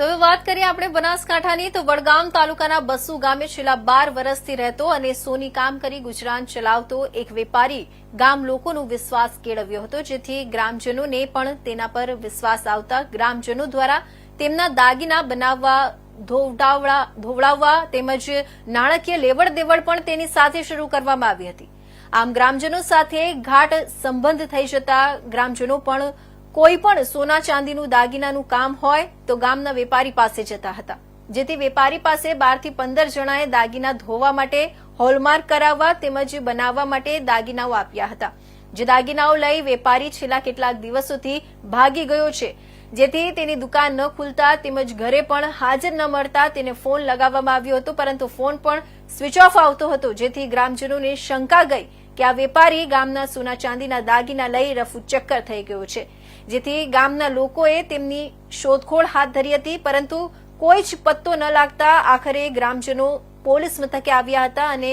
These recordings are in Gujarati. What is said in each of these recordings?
તો હવે વાત કરીએ આપણે બનાસકાંઠાની. તો વડગામ તાલુકાના બસુ ગામે છેલ્લા બાર વર્ષથી રહેતો અને સોની કામ કરી ગુજરાન ચલાવતો એક વેપારી ગામ લોકોનો વિશ્વાસ કેળવ્યો હતો, જેથી ગ્રામજનોને પણ તેના પર વિશ્વાસ આવતા ગ્રામજનો દ્વારા તેમના દાગીના બનાવવા, ધોવડાવડા, ધોવડાવવા તેમજ નાણાકીય લેવડ દેવડ પણ તેની સાથે શરૂ કરવામાં આવી હતી. આમ ગ્રામજનો સાથે ઘાટ સંબંધ થઈ જતા ગ્રામજનો પણ કોઈ પણ સોના ચાંદીનું દાગીનાનું કામ હોય તો ગામના વેપારી પાસે જતા હતા. જેથી વેપારી પાસે બારથી પંદર જણાએ દાગીના ધોવા માટે, હોલમાર્ક કરાવવા તેમજ બનાવવા માટે દાગીનાઓ આપ્યા હતા. જે દાગીનાઓ લઈ વેપારી છેલ્લા કેટલાક દિવસોથી ભાગી ગયો છે. જેથી તેની દુકાન ન ખુલતા તેમજ ઘરે પણ હાજર ન મળતા તેને ફોન લગાવવામાં આવ્યો હતો, પરંતુ ફોન પણ સ્વિચ ઓફ આવતો હતો, જેથી ગ્રામજનોને શંકા ગઈ કે આ વેપારી ગામના સોના ચાંદીના દાગીના લઈ રફુ ચક્કર થઈ ગયો છે. જેથી ગામના લોકોએ તેમની શોધખોળ હાથ ધરી હતી, પરંતુ કોઈ જ પત્તો ન લાગતા આખરે ગ્રામજનો પોલીસ મથકે આવ્યા હતા અને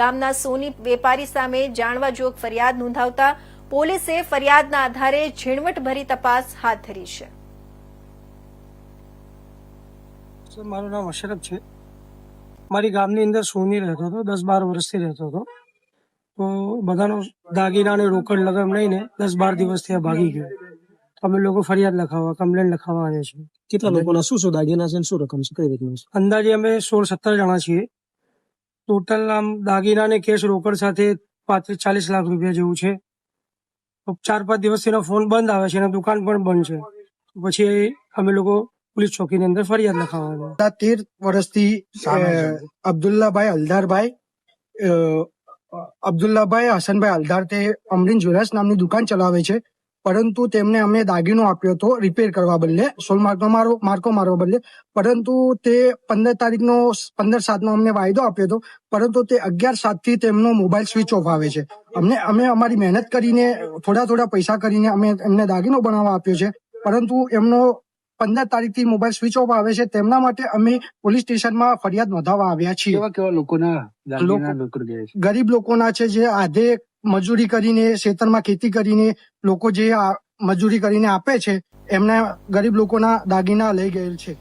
ગામના સોની વેપારી સામે જાણવા જોગ ફરિયાદ નોંધાવતા પોલીસે ફરિયાદના આધારે ઝીણવટભરી તપાસ હાથ ધરી છે. મારું નામ અશરફ છે. મારી ગામની અંદર સોની રહેતો હતો, દસ બાર વર્ષથી રહેતો હતો. બધાનો દાગીના અને રોકડ લગમ લઈને દસ બાર દિવસથી આ ભાગી ગયો. અમે લોકો ફરિયાદ લખાવવા કમ્પ્લેન લખાવવા આવ્યા છીએ. કેટલા લોકોના શું શું દાગીના છે શું રકમ છે? કઈ રીતનું છે? અંદાજે અમે સોળ સત્તર જણા છીએ. ટોટલ આમ દાગીના ને કેશ રોકડ સાથે પાંત્રીસ ચાલીસ લાખ રૂપિયા જેવું છે. તો ચાર પાંચ દિવસથી એનો ફોન બંધ આવે છે અને દુકાન પણ બંધ છે. પછી અમે લોકો પોલીસ ચોકીની અંદર ફરિયાદ લખાવવા તેર વર્ષથી અબ્દુલ્લાભાઈ હલદારભાઈ અબ્દુલ્લાભાઈ હસનભાઈ હલદાર તે અમરીન જ્વેલર્સ નામની દુકાન ચલાવે છે. પરંતુ તેમને અમે દાગીનો આપ્યો હતો રિપેર કરવા બદલે, સોલ માર્કનો મારો, માર્કો મારવા બદલે. પરંતુ તે પંદર તારીખનો, પંદર સાતનો અમને વાયદો આપ્યો હતો. પરંતુ તે અગિયાર સાતથી તેમનો મોબાઈલ સ્વિચ ઓફ આવે છે. અમને, અમે અમારી મહેનત કરીને, થોડા થોડા પૈસા કરીને અમે એમને દાગીનો બનાવવા આપ્યો છે. પરંતુ એમનો પંદર તારીખથી મોબાઈલ સ્વિચ ઓફ આવે છે. તેમના માટે અમે પોલીસ સ્ટેશનમાં ફરિયાદ નોંધાવવા આવ્યા છીએ. કેવા કેવા લોકોના ગરીબ લોકોના છે જે આધે મજૂરી કરીને ખેતરમાં ખેતી કરીને લોકો જે મજૂરી કરીને આપે છે એમના ગરીબ લોકોના દાગીના લઈ ગયેલ છે.